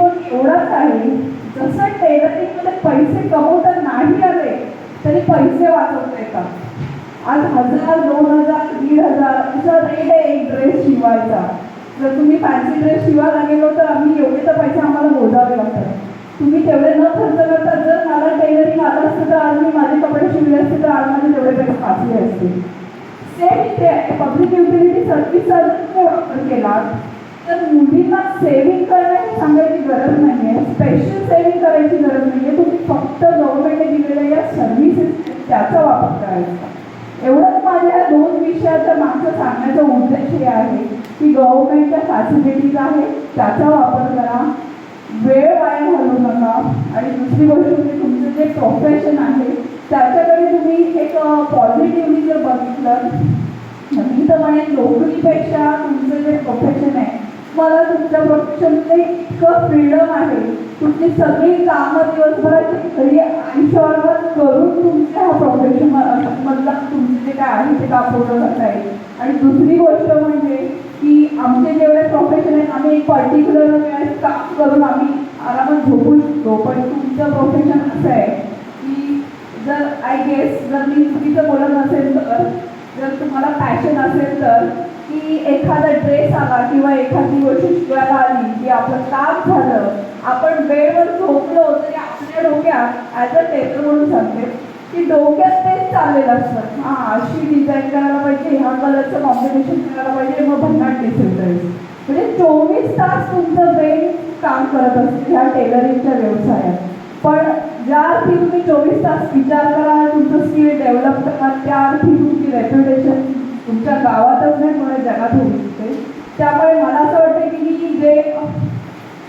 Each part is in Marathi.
दृष्टिकोन एवढाच आहे? जसं टेलरिंगमध्ये पैसे कमवता नाही आले तरी पैसे वाचवता येतात. आज हजार दोन हजार दीड हजार असा रेट आहे एक ड्रेस शिवायचा. जर तुम्ही फॅन्सी ड्रेस शिवायला गेलो तर आम्ही एवढे तर पैसे आम्हाला मोजावे लागतात. तुम्ही तेवढे न खर्च करता जर मला टेलरिंग आलं असतं तर आज मी माझे कपडे शिवले असते तर आज माझे तेवढे पैसे वाचले असते. सेम इथे पब्लिक युटिलिटी सर्व्हिसचा जर तुम्ही वापर केला तर मुलींना सेव्हिंग करण्याची सांगायची तर गव्हर्नमेंटने दिलेल्या या सर्व्हिसेस त्याचा वापर करायचा. एवढंच माझ्या दोन विषयाच्या मागचं सांगण्याचा उद्देश हे आहे की गव्हर्नमेंटच्या फॅसिलिटीज आहे त्याचा वापर करा. वेळ वाया घालू नका. आणि दुसरी गोष्ट म्हणजे तुमचं जे प्रोफेशन आहे त्याच्याकडे तुम्ही एक पॉझिटिव्हली जर बघितलं मी तर म्हणे नोकरीपेक्षा तुमचं जे प्रोफेशन मला तुमच्या प्रोफेशनचं इतकं फ्रीडम आहे. तुमची सगळी कामं दिवसभराची घरी आयुष्यावर करून तुमच्या ह्या प्रोफेशन मधला तुमचे जे काय आहे ते काम पूर्ण करता येईल आणि दुसरी गोष्ट म्हणजे की आमचे जेवढे प्रोफेशन आहेत आम्ही एक पर्टिक्युलर वेळेस काम करून आम्ही आरामात झोपू शकतो. पण तुमचं प्रोफेशन असं आहे की जर आय गेस जर मी चुकीचं बोलत नसेल तर जर तुम्हाला पॅशन असेल तर की एखादा ड्रेस आला किंवा एखादी गोष्ट शिकवायला आली की आपलं काम झालं आपण वेळवर झोपलो तरी आपल्या डोक्यात ॲज अ टेलर म्हणून सांगते की डोक्यात तेच चाललेलं असतं. हां अशी डिझाईन करायला पाहिजे ह्या कलरचं कॉम्बिनेशन करायला पाहिजे मग भन्नाट दिसेल ड्रेस म्हणजे चोवीस तास तुमचं ब्रेन काम करत असते ह्या टेलरिंगच्या व्यवसायात. पण ज्या अर्थी तुम्ही चोवीस तास विचार कराल तुमचं स्किल डेव्हलप करा त्या अर्थी तुमची रेप्युटेशन तुमच्या गावातच नाही पुणे जगात होऊ शकते त्यामुळे मला असं वाटतं की मी जे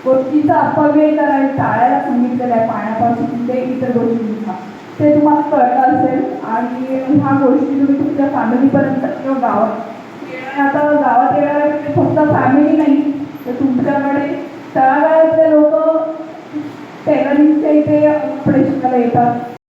गोष्टीचा अपव्यय करायला टाळायला सांगितलेलं आहे पाण्यापासून ते इतर गोष्टींचा ते तुम्हाला कळलं असेल. आणि ह्या गोष्टी तुम्ही तुमच्या फॅमिलीपर्यंत किंवा गावात आता गावात येणारे म्हणजे फक्त फॅमिली नाही तर तुमच्याकडे तळागाळातले लोक टेलरिंगच्या इथे कपडे शिकायला येतात.